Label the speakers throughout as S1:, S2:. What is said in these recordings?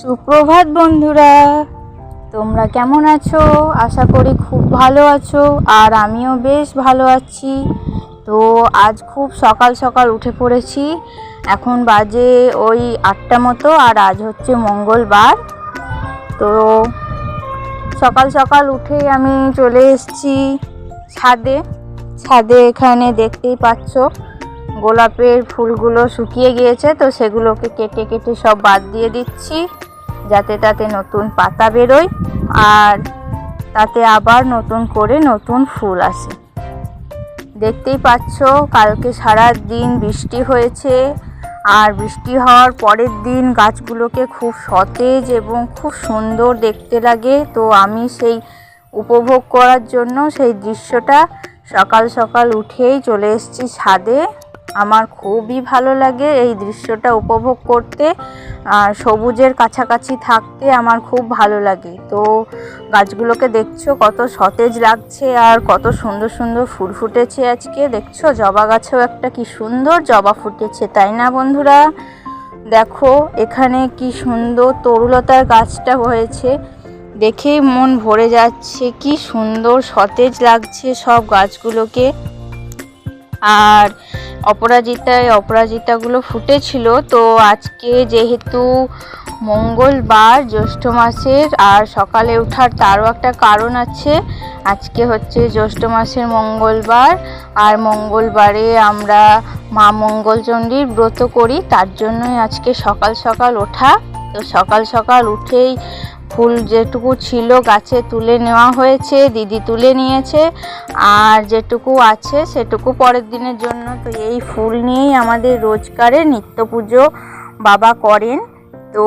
S1: সুপ্রভাত বন্ধুরা, তোমরা কেমন আছো? আশা করি খুব ভালো আছো, আর আমিও বেশ ভালো আছি। তো আজ খুব সকাল সকাল উঠে পড়েছি। এখন বাজে ওই আটটা মতো, আর আজ হচ্ছে মঙ্গলবার। তো সকাল সকাল উঠেই আমি চলে এসেছি ছাদে। ছাদে এখানে দেখতেই পাচ্ছ, গোলাপের ফুলগুলো শুকিয়ে গিয়েছে, তো সেগুলোকে কেটে কেটে সব বাদ দিয়ে দিচ্ছি। যাতে তাতে নতুন পাতা বেরোয় আর তাতে আবার নতুন করে নতুন ফুল আসে। দেখতেই পাচ্ছ, কালকে সারা দিন বৃষ্টি হয়েছে আর বৃষ্টি হওয়ার পরের দিন গাছগুলোকে খুব সতেজ এবং খুব সুন্দর দেখতে লাগে। তো আমি সেই উপভোগ করার জন্য সেই দৃশ্যটা সকাল সকাল উঠেই চলে এসেছি ছাদে। আমার খুবই ভালো লাগে এই দৃশ্যটা উপভোগ করতে। আর সবুজের কাছাকাছি থাকতে আমার খুব ভালো লাগে। তো গাছগুলোকে দেখছ, কত সতেজ লাগছে আর কত সুন্দর সুন্দর ফুল ফুটেছে আজকে। দেখছ, জবা গাছেও একটা কি সুন্দর জবা ফুটেছে, তাই না বন্ধুরা? দেখো, এখানে কি সুন্দর তরুলতার গাছটা হয়েছে। দেখেই মন ভরে যাচ্ছে, কি সুন্দর সতেজ লাগছে সব গাছগুলোকে। আর অপরাজিতায় অপরাজিতাগুলো ফুটেছিল। তো আজকে যেহেতু মঙ্গলবার, জ্যৈষ্ঠ মাসের, আর সকালে ওঠার তারও একটা কারণ আছে। আজকে হচ্ছে জ্যৈষ্ঠ মাসের মঙ্গলবার, আর মঙ্গলবারে আমরা মা মঙ্গলচণ্ডীর ব্রত করি। তার জন্যই আজকে সকাল সকাল ওঠা। তো সকাল সকাল উঠেই ফুল যেটুকু ছিল গাছে তুলে নেওয়া হয়েছে, দিদি তুলে নিয়েছে, আর যেটুকু আছে সেটুকু পরের দিনের জন্য। তো এই ফুল নিয়েই আমাদের রোজকারের নিত্য পুজো বাবা করেন। তো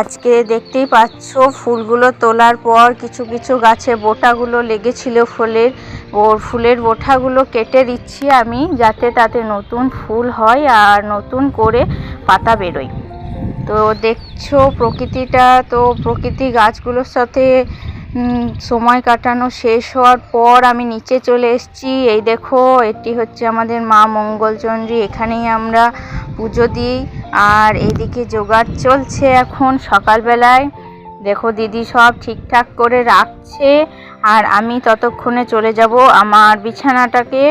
S1: আজকে দেখতেই পাচ্ছ ফুলগুলো তোলার পর কিছু কিছু গাছে বোটাগুলো লেগেছিল ফুলের ওর ফুলের বোটাগুলো কেটে দিচ্ছি আমি যাতে তাতে নতুন ফুল হয় আর নতুন করে পাতা বেরোয়। তো দেখছ প্রকৃতিটা। তো প্রকৃতি গাছগুলোর সাথে সময় কাটানো শেষ হওয়ার পর আমি নিচে চলে এসেছি। এই দেখো, এটি হচ্ছে আমাদের মা মঙ্গলচন্দ্রী। এখানেই আমরা পুজো দিই। আর এদিকে জোগাড় চলছে এখন সকালবেলায়। দেখো দিদি সব ঠিকঠাক করে রাখছে। আর আমি ততক্ষণে চলে যাব আমার বিছানাটাকে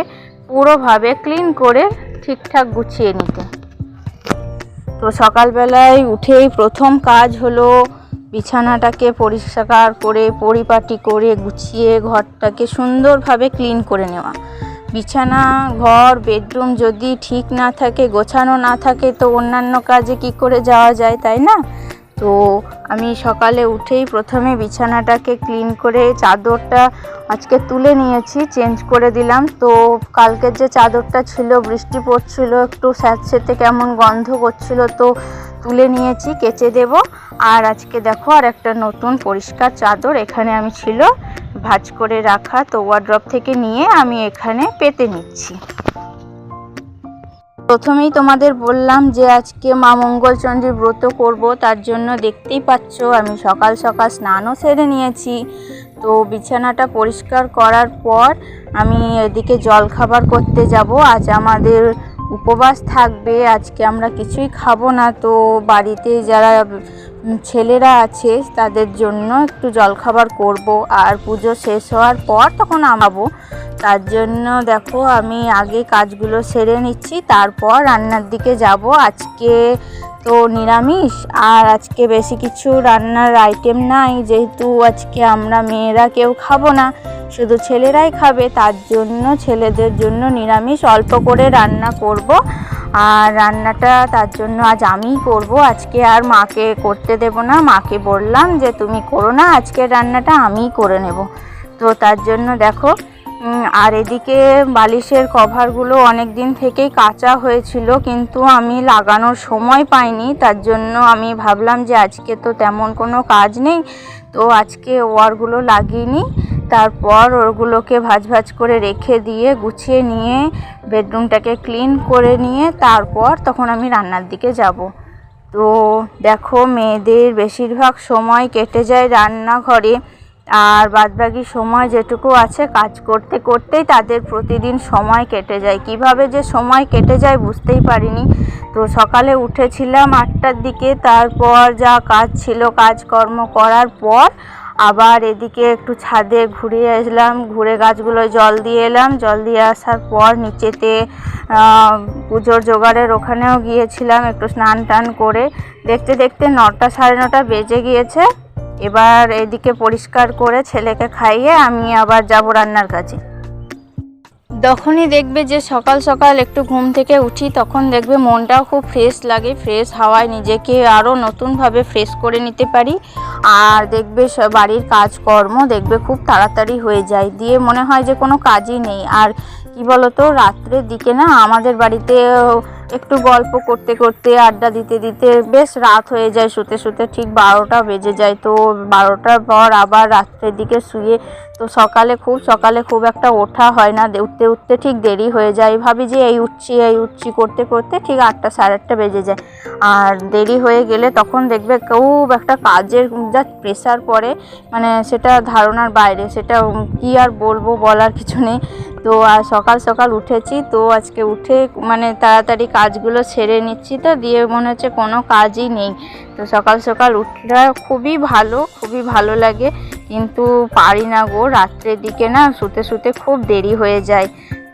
S1: পুরোভাবে ক্লিন করে ঠিকঠাক গুছিয়ে নিতে। তো সকালবেলায় উঠেই প্রথম কাজ হলো বিছানাটাকে পরিষ্কার করে, পরিপাটি করে গুছিয়ে ঘরটাকে সুন্দরভাবে ক্লিন করে নেওয়া। বিছানা, ঘর, বেডরুম যদি ঠিক না থাকে, গোছানো না থাকে, তো অন্যান্য কাজে কি করে যাওয়া যায়, তাই না? তো আমি সকালে উঠেই প্রথমে বিছানাটাকে ক্লিন করে চাদরটা আজকে তুলে নিয়েছি, চেঞ্জ করে দিলাম। তো কালকের যে চাদরটা ছিল, বৃষ্টি পড়ছিল, একটু স্যাঁতস্যাঁতে কেমন গন্ধ করছিল, তো তুলে নিয়েছি, কেচে দেব। আর আজকে দেখো, আর একটা নতুন পরিষ্কার চাদর এখানে আমি ছিল, ভাঁজ করে রাখা, তো ওয়ার্ড্রপ থেকে নিয়ে আমি এখানে পেতে নিচ্ছি। প্রথমেই তোমাদের বললাম যে আজকে মা মঙ্গলচন্দ্রী ব্রত করব, তার জন্য দেখতেই পাচ্ছ আমি সকাল সকাল স্নানও সেরে নিয়েছি। তো বিছানাটা পরিষ্কার করার পর আমি এদিকে জল খাবার করতে যাব। আজ আমাদের উপবাস থাকবে, আজকে আমরা কিছুই খাব না। তো বাড়িতে যারা ছেলেরা আছে, তাদের জন্য একটু জলখাবার করব। আর পুজো শেষ হওয়ার পর তখন আমাবো। তার জন্য দেখো, আমি আগে কাজগুলো সেরে নিচ্ছি, তারপর রান্নার দিকে যাব। আজকে তো নিরামিষ, আর আজকে বেশি কিছু রান্নার আইটেম নাই, যেহেতু আজকে আমরা মেয়েরা কেউ খাব না, শুধু ছেলেরাই খাবে। তার জন্য, ছেলেদের জন্য নিরামিষ, অল্প করে রান্না করব। আর রান্নাটা তার জন্য আজ আমিই করব। আজকে আর মাকে করতে দেব না। মাকে বললাম যে, তুমি করো না, আজকের রান্নাটা আমিই করে নেব। তো তার জন্য দেখো আর এদিকে বালিশের কভারগুলো অনেক দিন থেকেই কাঁচা হয়েছিল, কিন্তু আমি লাগানোর সময় পাইনি। তার জন্য আমি ভাবলাম যে, আজকে তো তেমন কোনো কাজ নেই, তো আজকে ওয়ারগুলো লাগিয়ে নিই। তারপর ওগুলোকে ভাজ ভাজ করে রেখে দিয়ে গুছিয়ে নিয়ে বেডরুমটাকে ক্লিন করে নিয়ে তারপর তখন আমি রান্নার দিকে যাব। তো দেখো মেয়েদের বেশিরভাগ সময় কেটে যায় রান্নাঘরে আর বাদবাকি সময় যেটুকু আছে কাজ করতে করতেই তাদের প্রতিদিন সময় কেটে যায়। কীভাবে যে সময় কেটে যায় বুঝতেই পারিনি। তো সকালে উঠেছিলাম আটটার দিকে, তারপর যা কাজ ছিল কাজকর্ম করার পর আবার এদিকে একটু ছাদে ঘুরে এলাম ঘুরে গাছগুলো জল দিয়ে এলাম। জল দিয়ে আসার পর নিচেতে পুজোর জোগাড়ের ওখানেও গিয়েছিলাম একটু স্নান টান করে। দেখতে দেখতে নটা সাড়ে নটা বেজে গিয়েছে। এবার এদিকে পরিষ্কার করে ছেলেকে খাইয়ে আমি আবার যাব রান্নার কাছে যখনই দেখবে যে সকাল সকাল একটু ঘুম থেকে উঠি, তখন দেখবে মনটাও খুব ফ্রেশ লাগে। ফ্রেশ হাওয়ায় নিজেকে আরও নতুনভাবে ফ্রেশ করে নিতে পারি। আর দেখবে বাড়ির কাজকর্ম দেখবে খুব তাড়াতাড়ি হয়ে যায়। দিয়ে মনে হয় যে কোনো কাজই নেই। আর কি বলতো, রাত্রের দিকে না আমাদের বাড়িতে একটু গল্প করতে করতে, আড্ডা দিতে দিতে বেশ রাত হয়ে যায়, শুতে শুতে ঠিক বারোটা বেজে যায়। তো বারোটার পর আবার রাত্রের দিকে শুয়ে, তো সকালে খুব সকালে খুব একটা ওঠা হয় না। উঠতে উঠতে ঠিক দেরি হয়ে যায়। ভাবি যে এই উঠছি এই উঠছি করতে করতে ঠিক আটটা, সাড়ে আটটা বেজে যায়। আর দেরি হয়ে গেলে তখন দেখবে খুব একটা কাজের যা প্রেশার পড়ে মানে সেটা ধারণার বাইরে, সেটা কি আর বলব বলার কিছু নেই। তো আর সকাল সকাল উঠেছি, তো আজকে উঠে মানে তাড়াতাড়ি কাজগুলো সেরে নিচ্ছি তো, দিয়ে মনে হচ্ছে কোনো কাজই নেই। তো সকাল সকাল উঠলে খুবই ভালো খুবই ভালো লাগে, কিন্তু পারি না গো, রাত্রের দিকে না শুতে শুতে খুব দেরি হয়ে যায়।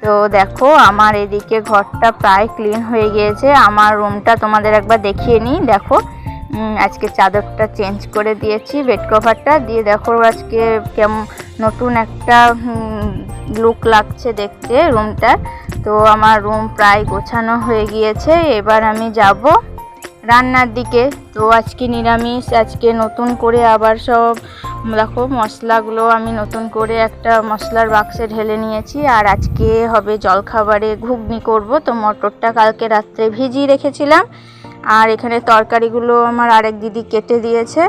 S1: তো দেখো আমার এদিকে ঘরটা প্রায় ক্লিন হয়ে গিয়েছে, আমার রুমটা তোমাদের একবার দেখিয়ে নিই, দেখো। আজকে চাদরটা চেঞ্জ করে দিয়েছি, বেড কভারটা, দিয়ে দেখো আজকে কেমন নতুন একটা লুক লাগছে দেখতে রুমটার তো আমার রুম প্রায় গোছানো হয়ে গিয়েছে, এবার আমি যাব রান্নার দিকে। তো আজকে নিরামিষ, আজকে নতুন করে আবার সব, দেখো মশলাগুলো আমি নতুন করে একটা মশলার বাক্সে ঢেলে নিয়েছি, আর আজকে হবে জলখাবারে ঘুগনি করব। তো মটরটা কালকে রাত্রে ভিজিয়ে রেখেছিলাম, আর এখানে তরকারিগুলো আমার আরেক দিদি কেটে দিয়েছে।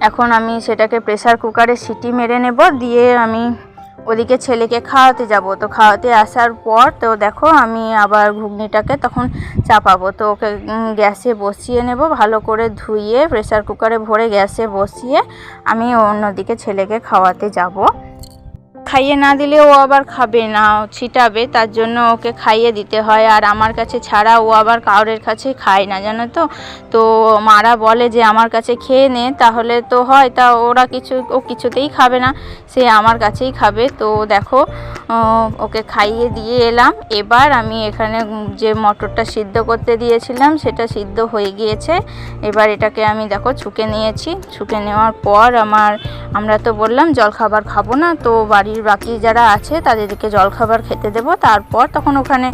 S1: এখন আমি সেটাকে প্রেসার কুকারে সিটি মেরে নেব, দিয়ে আমি ওদিকে ছেলেকে খাওয়াতে যাব। তো খাওয়াতে আসার পর তো দেখো আমি আবার ঘুগনিটাকে তখন চাপাবো। তো ওকে গ্যাসে বসিয়ে নেব, ভালো করে ধুইয়ে প্রেসার কুকারে ভরে গ্যাসে বসিয়ে আমি অন্যদিকে ছেলেকে খাওয়াতে যাব। খাইয়ে না দিলে ও আবার খাবে না ছিটাবে, তার জন্য ওকে খাইয়ে দিতে হয়। আর আমার কাছে ছাড়া ও আবার কারোর কাছে খায় না, জানো তো? তো মারা বলে যে, আমার কাছে খেয়ে নে, তাহলে তো হয়, তা ওরা কিছু, ও কিছুতেই খাবে না, সে আমার কাছেই খাবে। তো দেখো ওকে খাইয়ে দিয়ে এলাম। এবার আমি এখানে যে মটরটা সিদ্ধ করতে দিয়েছিলাম, সেটা সিদ্ধ হয়ে গিয়েছে। এবার এটাকে আমি দেখো ছুকে নিয়েছি। ছুকে নেওয়ার পর আমার, আমরা তো বললাম, জলখাবার খাব না। তো বাড়ির বাকি যারা আছে তাদেরকে জলখাবার খেতে দেবো। তারপর তখন ওখানে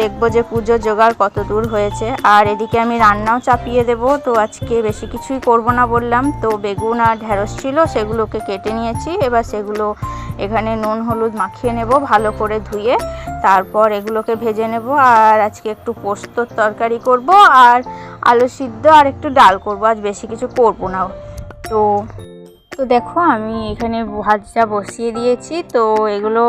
S1: দেখব যে পুজোর জোগাড় কত দূর হয়েছে। আর এদিকে আমি রান্নাও চাপিয়ে দেবো। তো আজকে বেশি কিছুই করব না বললাম। তো বেগুন আর ঢ্যাঁড়স ছিল, সেগুলোকে কেটে নিয়েছি। এবার সেগুলো এখানে নুন, হলুদ মাখিয়ে নেব ভালো করে ধুয়ে। তারপর এগুলোকে ভেজে নেব। আর আজকে একটু পোস্তর তরকারি করব। আর আলু সিদ্ধ আর একটু ডাল করব। আজ বেশি কিছু করব না। তো তো দেখো, আমি এখানে ভাজটা বসিয়ে দিয়েছি। তো এগুলো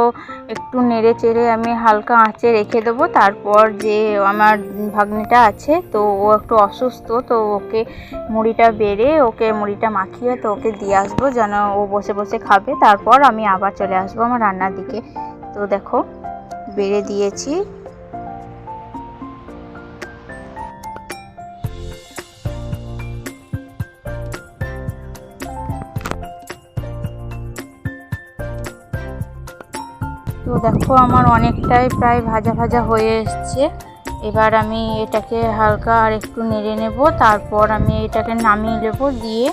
S1: একটু নেড়ে চেড়ে আমি হালকা আঁচে রেখে দেবো। তারপর যে আমার ভাগ্নিটা আছে, তো ও একটু অসুস্থ, তো ওকে মুড়িটা বেড়ে, ওকে মুড়িটা মাখিয়ে, তো ওকে দিয়ে আসব যেন ও বসে বসে খাবে। তারপর আমি আবার চলে আসব আমার রান্নার দিকে। তো দেখো, বেড়ে দিয়েছি। দেখো আমার অনেকটাই প্রায় ভাজা ভাজা হয়ে এসছে। এবার আমি এটাকে হালকা আর একটু নেড়ে নেব, তারপর আমি এটাকে নামিয়ে নেব দিয়ে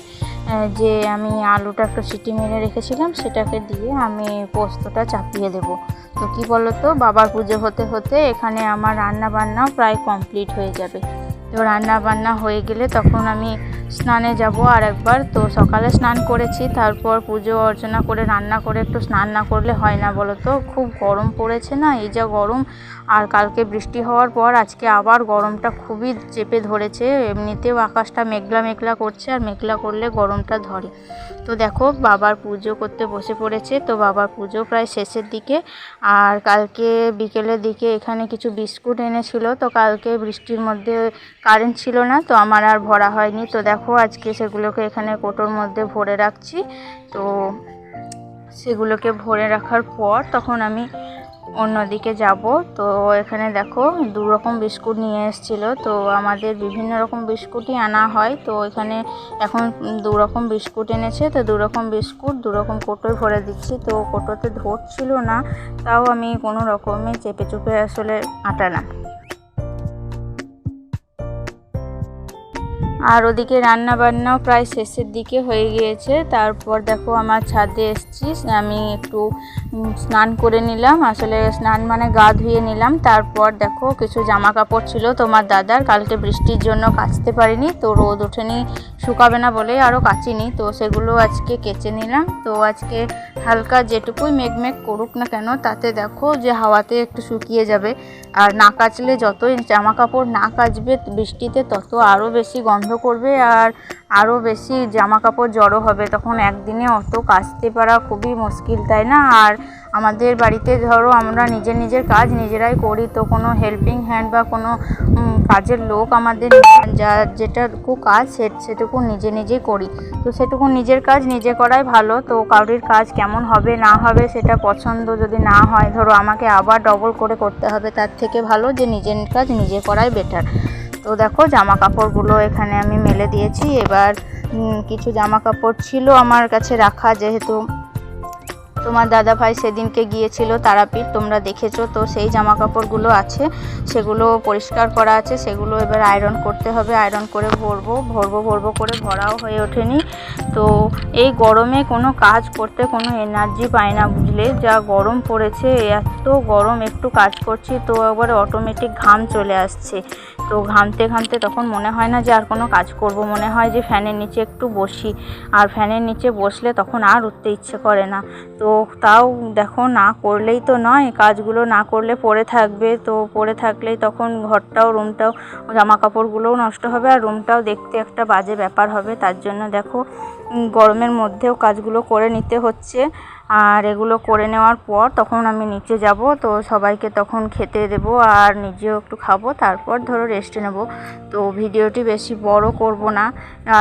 S1: যে আমি আলুটা একটু সিটি মেরে রেখেছিলাম সেটাকে দিয়ে আমি পোস্তটা চাপিয়ে দেব। তো কি বলো তো বাবার পুজো হতে হতে এখানে আমার রান্না বান্নাও প্রায় কমপ্লিট হয়ে যাবে। তো রান্না বান্না হয়ে গেলে তখন আমি স্নানে যাব আর একবার তো সকালে স্নান করেছি, তারপর পুজো অর্চনা করে, রান্না করে একটু স্নান না করলে হয় না বলো তো খুব গরম পড়েছে না? এই যা গরম আর কালকে বৃষ্টি হওয়ার পর আজকে আবার গরমটা খুবই চেপে ধরেছে। এমনিতেও আকাশটা মেঘলা মেঘলা করছে আর মেঘলা করলে গরমটা ধরে। তো দেখো, বাবার পুজো করতে বসে পড়েছে। তো বাবার পুজো প্রায় শেষের দিকে। আর কালকে বিকেলের দিকে এখানে কিছু বিস্কুট এনেছিল। তো কালকে বৃষ্টির মধ্যে কারেন্ট ছিল না, তো আমার আর ভরা হয়নি। তো দেখো, আজকে সেগুলোকে এখানে কোটোর মধ্যে ভরে রাখছি। তো সেগুলোকে ভরে রাখার পর তখন আমি অন্যদিকে যাব। তো এখানে দেখো দু রকম বিস্কুট নিয়ে এসেছিল। তো আমাদের বিভিন্ন রকম বিস্কুটই আনা হয়। তো এখানে এখন দু রকম বিস্কুট এনেছে। তো দু রকম বিস্কুট দু রকম কোটোয় ভরে দিচ্ছি। তো কোটোতে ধরছিল না, তাও আমি কোনো রকমে চেপে চুপে আসলে আটালাম আর ওদিকে রান্না বান্নাও প্রায় শেষের দিকে হয়ে গিয়েছে। তারপর দেখো আমার ছাদে এসছি। আমি একটু স্নান করে নিলাম। আসলে স্নান মানে গা ধুয়ে নিলাম। তারপর দেখো কিছু জামা কাপড় ছিল তোমার দাদার। কালকে বৃষ্টির জন্য কাচতে পারিনি, তো রোদ ওঠেনি, শুকাবে না বলে আরও কাচিনি। তো সেগুলো আজকে কেচে নিলাম। তো আজকে হালকা যেটুকুই মেঘমেঘ করুক না কেন, তাতে দেখো যে হাওয়াতে একটু শুকিয়ে যাবে। আর না কাচলে যতই জামা কাপড় না কাচবে বৃষ্টিতে তত আরও বেশি গন্ধ করবে। আর আরও বেশি জামা কাপড় জড়ো হবে, তখন একদিনে অত কাচতে পারা খুবই মুশকিল, তাই না? আর আমাদের বাড়িতে ধরো আমরা নিজের নিজের কাজ নিজেরাই করি, তো কোনো হেল্পিং হ্যান্ড বা কোনো কাজের লোক আমাদের যা, যেটুকু কাজ সেটুকু নিজে নিজেই করি। তো সেটুকু নিজের কাজ নিজে করাই ভালো, তো কারোর কাজ কেমন হবে না হবে সেটা পছন্দ যদি না হয়, ধরো আমাকে আবার ডবল করে করতে হবে, তার থেকে ভালো যে নিজের কাজ নিজে করাই বেটার তো দেখো জামা কাপড়গুলো এখানে আমি মেলে দিয়েছি। এবার কিছু জামা কাপড় ছিল আমার কাছে রাখা যেহেতু তোমার দাদা ভাই সেদিনকে গিয়েছিল তারাপীঠ, তোমরা দেখেছ, তো সেই জামা কাপড়গুলো আছে, সেগুলো পরিষ্কার করা আছে, সেগুলো এবার আয়রন করতে হবে আয়রন করে ভরবো ভরবো ভরবো করে ভরাও হয়ে ওঠেনি। তো এই গরমে কোনো কাজ করতে কোনো এনার্জি পায় না বুঝলে, যা গরম পড়েছে, এত গরম, একটু কাজ করছি, তো একবার অটোমেটিক ঘাম চলে আসছে। তো ঘামতে ঘামতে তখন মনে হয় না যে আর কোনো কাজ করব, মনে হয় যে ফ্যানের নিচে একটু বসি। আর ফ্যানের নিচে বসলে তখন আর উঠতে ইচ্ছে করে না। তো তাও দেখো না করলেই তো নয়, কাজগুলো না করলে পড়ে থাকবে। তো পড়ে থাকলেই তখন ঘরটাও, রুমটাও জামা কাপড়গুলোও নষ্ট হবে আর রুমটাও দেখতে একটা বাজে ব্যাপার হবে। তার জন্য দেখো গরমের মধ্যেও কাজগুলো করে নিতে হচ্ছে। আর এগুলো করে নেওয়ার পর তখন আমি নিচে যাব। তো সবাইকে তখন খেতে দেব আর নিজেও একটু খাব। তারপর ধরো রেস্ট নেব। তো ভিডিওটি বেশি বড় করব না।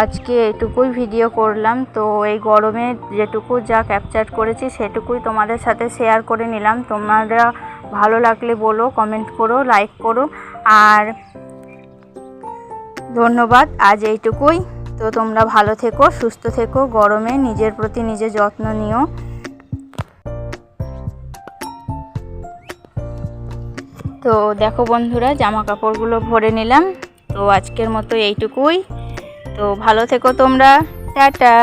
S1: আজকে এটুকুই ভিডিও করলাম। তো এই গরমে যেটুকু যা ক্যাপচার করেছি সেটুকুই তোমাদের সাথে শেয়ার করে নিলাম। তোমরা ভালো লাগলে বলো কমেন্ট করো লাইক করো। আর ধন্যবাদ। আজ এইটুকুই। তো তোমরা ভালো থেকো, সুস্থ থেকো। গরমে নিজের প্রতি নিজে যত্ন নিও। তো দেখো বন্ধুরা জামা কাপড়গুলো ভরে নিলাম। তো আজকের মতো এইটুকুই। তো ভালো থেকো তোমরা। টাটা।